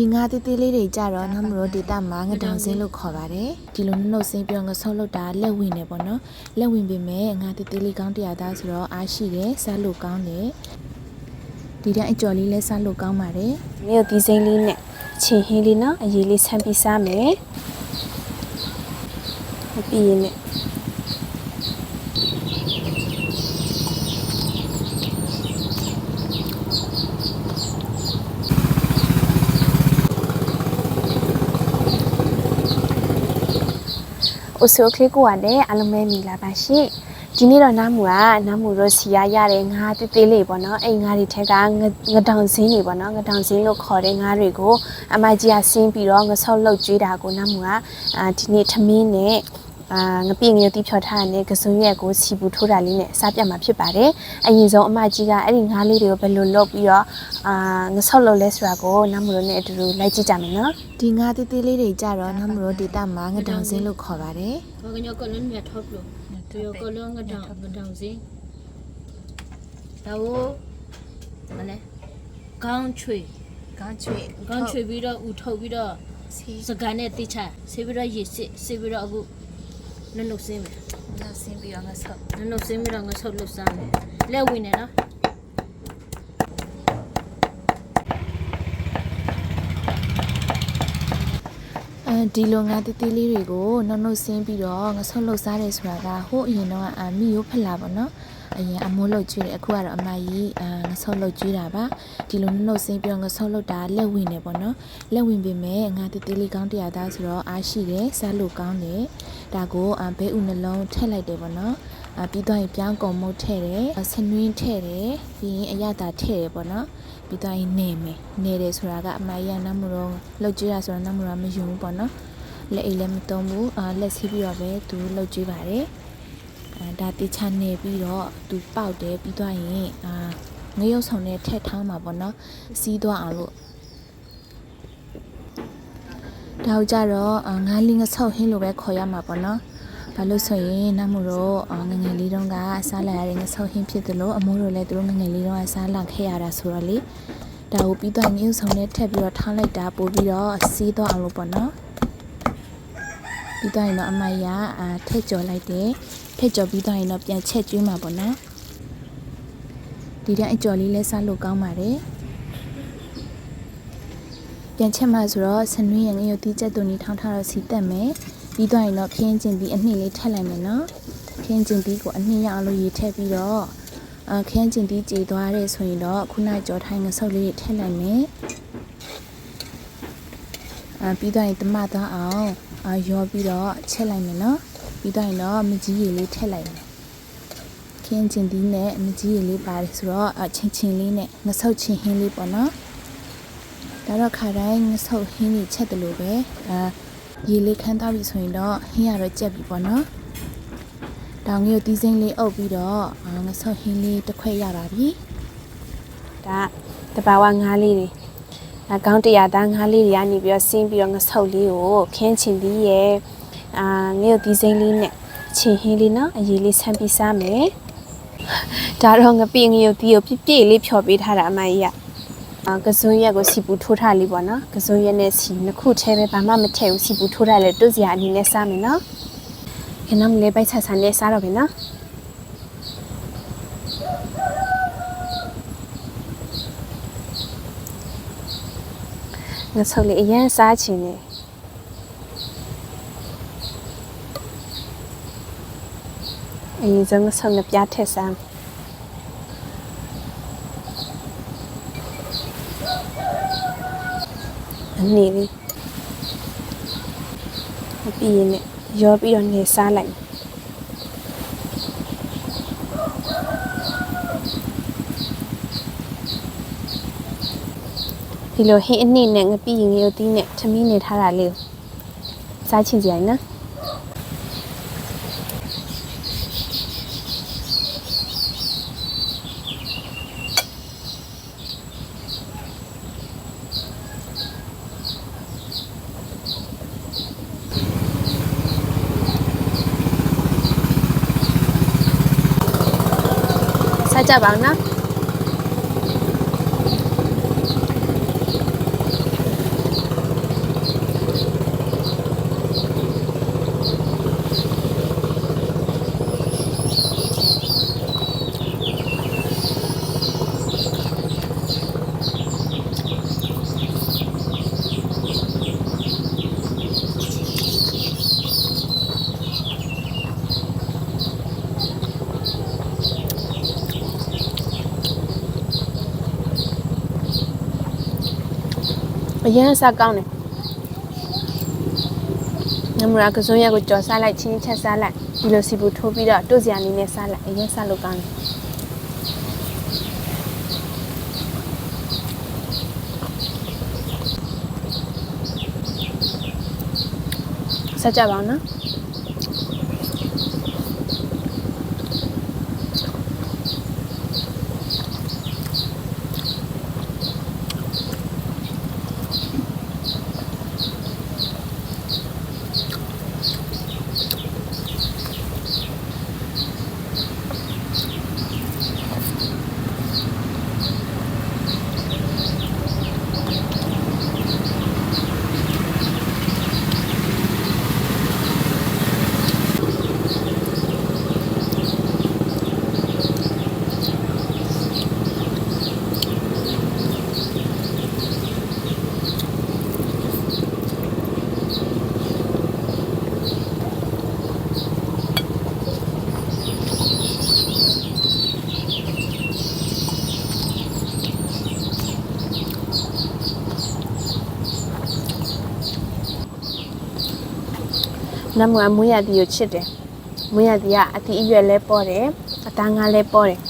ဒီငါးသေးသေးလေးတွေကြတော့နမလို့ဒေတာမှာငတောင်စင်းလို့ခေါ်ပါတယ်ဒီလိုနှုတ်စင်းပြောငဆုပ်လို့တာလက်ဝင်နေပေါ့နော်လက်ဝင်ပေမဲ့ငါးသေးသေးလေးကောင်းတရားသားဆိုတော့အားရှိတယ်စားလို့ကောင်းတယ်ဒီတိုင်းအကျော်လေးလဲစားလို့ကောင်းပါတယ်မြို့ဒီစိမ့်လေးနဲ့ချင်ဟင်းလေးနော်အရေးလေးဆမ်းပြီးစားမယ်ပြီးရင် အိုဆိုကလေးကိုကလည်းအလုံးမဲမိလာပါရှိဒီနေ့တော့နားမူကနားမူတော့စီရရတဲ့ငါးတေးသေးလေးပေါ့နော်အဲ့ငါးတွေထက်ကငငတောင်စင်းတွေပေါ့နော်ငတောင်စင်းလို့ခေါ်တဲ့ငါးတွေကိုအမကြီးကဆင်းပြီးတော့ငဆောက်လောက်ကျွေးတာကိုနားမူကအာဒီနေ့ထမင်းနဲ့ အာငပိငယ်တိဖြော်ထားတဲ့ကစုံရက်ကိုစီပူထိုးတာလေးနဲ့အစားပြတ်မှာဖြစ်ပါတယ်အရင်ဆုံးအမကြီးကအဲ့ဒီငါးလေးတွေကိုဘယ်လိုလုပ်ပြီးတော့အာငဆော့လုပ်လဲဆိုတာကိုနမလို့နဲ့အတူတူလိုက်ကြည့်ကြမယ်နော်ဒီငါးသေးသေးလေးတွေကြတော့နမလို့ဒေတာမှာငဒေါင်စင်းလို့ခေါ်ပါတယ်ဘာကညောကလုံးမြတ်ထောက်လို့သူရောကလုံးငဒေါင်ငဒေါင်စင်းဒါဝမလဲကောင်းချွေကောင်းချွေကောင်းချွေပြီးတော့ဥထုတ်ပြီးတော့စကန်နဲ့တိချဆေးပြီးတော့ရေစစ်ဆေးပြီးတော့အခု နုပ်နုပ်စင်းမယ်နောက်စင်းပြီးတော့ငဆုပ်နုပ်နုပ်စင်းပြီးတော့ငါဆုပ်လှုပ်စားမယ်လက်ဝင်နေနော်အဲဒီလိုငါးသေးသေးလေးတွေကိုနှုတ်နှုတ်ဆင်းပြီးတော့ငဆုပ်လှုပ်စားတယ်ဆိုတာကဟိုးအရင်တော့အမီရိုးဖက်လာပေါ့နော် အရင်အမိုးလှုပ်ကျွေးတယ်အခုကတော့အမကြီးအာငဆုပ်လှုပ်ကျွေးတာပါဒီလိုနှုတ်နှုတ်ဆင်းပြီးတော့ငဆုပ်လှုပ်တာလက်ဝင်နေပေါ့နော်လက်ဝင်ပေမဲ့ငါးသေးသေးလေးကောင်းတရားသားဆိုတော့အားရှိတယ်စားလို့ကောင်းတယ်ဒါကိုအဘဲဥနှလုံးထည့်လိုက်တယ်ပေါ့နော်အပြီးတော့ရင်ပြောင်းကုံမုတ်ထည့်တယ်ဆနွင်းထည့်တယ်ပြီးရင်အရသာထည့်တယ်ပေါ့နော်ပြီးတော့ရင်နေမယ်နေတယ်ဆိုတာကအမကြီးကနမလို့လှုပ်ကျွေးတာဆိုတော့နမလို့မယုံဘူးပေါ့နော်လက်အိတ်လည်းမသုံးဘူးအာလက်ဆေးပြီးတော့ပဲသူလှုပ်ကြည့်ပါတယ်အာ ဒါတိချနေပြီးတော့သူပေါက်တယ်ပြီးသွားရင်အာငရုတ်ဆောင်နဲ့ထက်ထောင်းမှာပေါ့နော်စီးသွားအောင်လို့ဒါကြတော့အာငါးလင်းငဆောက်ဟင်းလို့ပဲခေါ်ရမှာပေါ့နော်ဘာလို့ဆိုရင်နတ်မို့တော့အာငယ်ငယ်လေးတုန်းကစားလာရတဲ့ငဆောက်ဟင်းဖြစ်တယ်လို့အမိုးတို့လည်းသူတို့ငယ်ငယ်လေးတုန်းကစားလာခဲ့ရတာဆိုတော့လေဒါကိုပြီးတော့ငရုတ်ဆောင်နဲ့ထက်ပြီးတော့ထောင်းလိုက်တာပို့ပြီးတော့စီးသွားအောင်လို့ပေါ့နော်ပြီးတော့ရင်တော့အမရအာထက်ကြော်လိုက်တယ် ထက်ကြော်ပြီးတော့ရင်တော့ပြန်ချက်ကျွေးမှာပေါ့နော်ဒီတဲ့အကြော်လေးလဲစားလို့ကောင်းပါတယ်ပြန်ချက်မှဆိုတော့ဆနွေးရငရုတ်တီးချက်တူနီထောင်းထားတော့စီတက်မယ်ပြီးတော့ရင်တော့ဖျင်းကျင်ပြီးအနှစ်လေးထက်လိုက်မယ်နော်ဖျင်းကျင်ပြီးကိုအနှစ်ရအောင်လို့ရေထည့်ပြီးတော့အခင်းကျင်ပြီးကြေသွားတဲ့ဆိုရင်တော့ခုနကြော်ထိုင်းငဆုပ်လေးတွေထည့်လိုက်မယ်အာပြီးတော့ရင်တမသားအောင်အာရောပြီးတော့ချက်လိုက်မယ်နော် ပြီးတော့ရင်တော့မကြီးရည်လေးထည့်လိုက်မယ်ခင်းကျင်သီးနဲ့မကြီးရည်လေးပါတယ်ဆိုတော့အချင်းချင်းလေးနဲ့ငဆုပ်ချင်းဟင်းလေးပေါ့နော်ဒါတော့ခါတိုင်းငဆုပ်ဟင်းကြီးချက်တယ်လို့ပဲအာရေလေးခန်းသွားပြီဆိုရင်တော့ဟင်းရတော့ကြက်ပြီပေါ့နော်တောင်ကြီးကိုတီးစိမ့်လေးအုပ်ပြီးတော့အာငဆုပ်ဟင်းလေးတစ်ခွက်ရပါပြီဒါတဘာဝငါးလေးတွေအကောင့်တရားသားငါးလေးတွေကနေပြီးတော့ဆင်းပြီးတော့ငဆုပ်လေးကိုခင်းချင်သည်ရဲ့ အာငရုတ်ဒီစိမ့်လေးနဲ့ချင်ဟင်းလေးနော်အရေးလေးဆမ်းပြီးစားမယ်ဒါတော့ငပိငရုတ်ဒီကိုပြည့်ပြည့်လေးဖြော်ပေးထားတာအမကြီးကအာကစုံရက်ကိုစီပူထိုးထားလေးပေါ့နော်ကစုံရက်နဲ့စီနှစ်ခုထဲပဲဘာမှမထည့်ဘူးစီပူထိုးထားလဲတွတ်စရာအနေနဲ့စားမယ်နော်ခဏမလေးပိုက်ဆာဆန်နဲ့စားတော့ပြီနော်ငါဆုပ်လေးအရင်စားချင်တယ်အ ရင်ဆုံးငါဆုပ်နဲ့ပြားထက်စမ်းအနေလေးအပြီးရင်လည်းရောပြီးတော့နေစားလိုက်ဒီလိုဟင်းအနည်းနဲ့ငပိရင်ငရုတ်သီးနဲ့ထမင်းနေထားတာလေးကိုစားချင်ကြရင်နော် စားကြပါ အောင်နော်အရင်စားကောင်းတယ်နမရာကစုံရက်ကိုကြော်စားလိုက်ချင်းချက်စားလိုက်ဒီလိုစီပူထိုးပြီးတော့တို့စရာနေနဲ့စားလိုက်အရင်စားလို့ကောင်းတယ်ဆက်ကြပါအောင်နော် နမွေမွေးရတီကိုချစ်တယ်မွေးရတီကအတီးအရွယ်လဲပေါ်တယ်အသားငါလဲပေါ်တယ်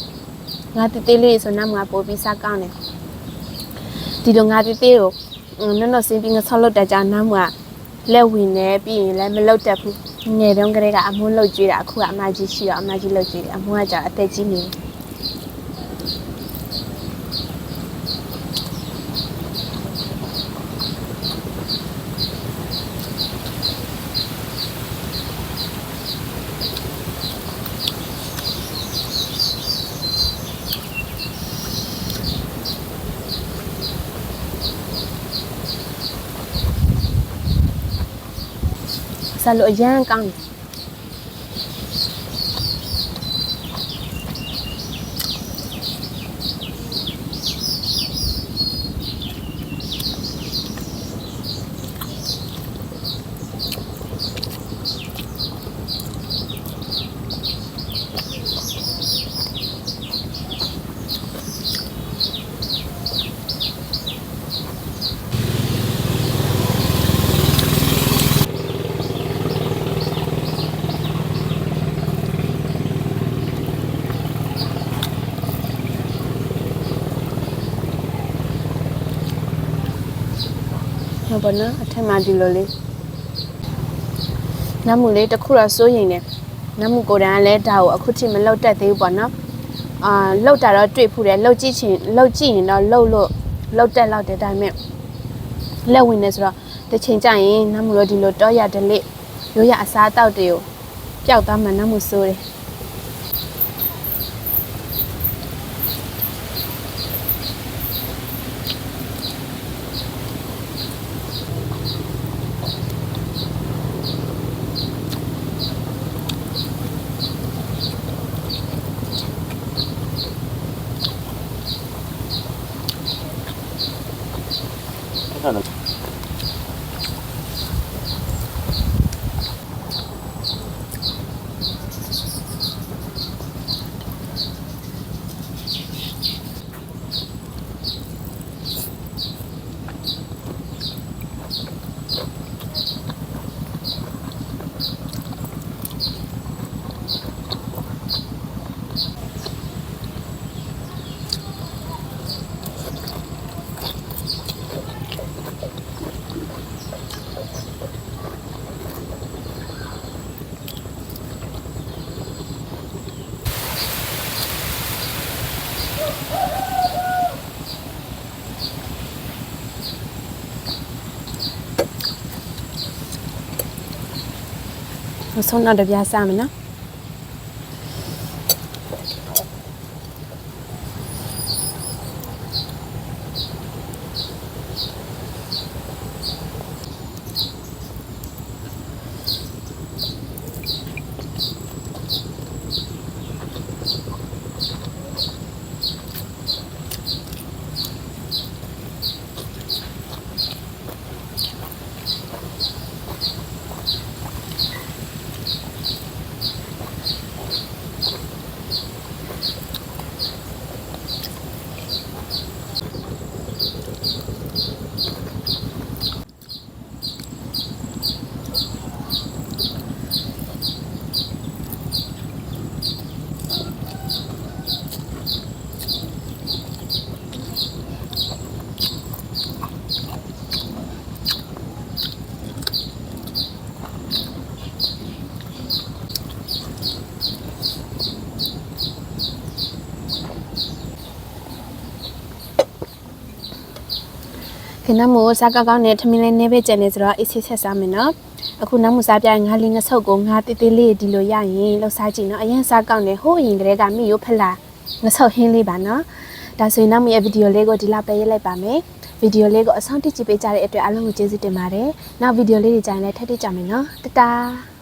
ငါတီသေးလေးဆိုနမွေပို့ပြီးစားကောင်းတယ်ဒီလိုငါတီသေးကိုနော်နော်စင်းပြီးငါဆောက်လုပ်တတ်ကြနမွေလက်ဝင်နေပြီးရင်လည်းမလုပ်တတ်ဘူးငယ်တုန်းကတည်းကအမွှလုပ်ကြည့်တာအခုကအမကြီးရှိတော့အမကြီးလုပ်ကြည့်တယ်အမွှကကြာအသက်ကြီးနေတယ် စားလို့အ ဟုတ်ပါနော်အထက်မှာဒီလိုလေးနမှုလေးတစ်ခုတော့စိုးရင်တယ်နမှုကိုယ်တိုင်ကလည်းဒါကိုအခုထိမလောက်တတ်သေးဘူးပေါ့နော်အာလောက်တာတော့တွေ့ဖူးတယ်လောက်ကြည့်ချင်လောက်ကြည့်ရင်တော့လောက်လို့လောက်တက်လောက်တဲ့ဒါပေမဲ့လက်ဝင်နေဆိုတော့တစ်ချိန်ကျရင်နမှုတို့ဒီလိုတော့ရဒလိရိုးရအစားအသောက်တွေကိုပျောက်သွားမှနမှုစိုးတယ် နော ဆုံးတော့တပြားစားမယ်နော် ခဏမို့စားကောက်ကောက်နဲ့ထမင်းလေးနည်းပဲကြံနေဆိုတော့အေးဆေးဆက်စားမယ်နော်အခုနောက်မှုစားပြငါးလေးငါဆုပ်ကိုငါတေးသေးလေးဒီလိုရရင်လှစားကြည့်နော်အရင်စားကောက်နေဟိုးအရင်ကလေးကမိရိုးဖက်လာငါဆုပ်ဟင်းလေးပါနော်ဒါဆိုရင်နောက်မှုရဲ့ဗီဒီယိုလေးကိုဒီလောက်ပဲရေးလိုက်ပါမယ်ဗီဒီယိုလေးကိုအဆုံးထိကြည့်ပေးကြတဲ့အတွက်အားလုံးကိုကျေးဇူးတင်ပါတယ်နောက်ဗီဒီယိုလေးတွေကြရင်လည်းထပ်ထပ်ကြမယ်နော်တတား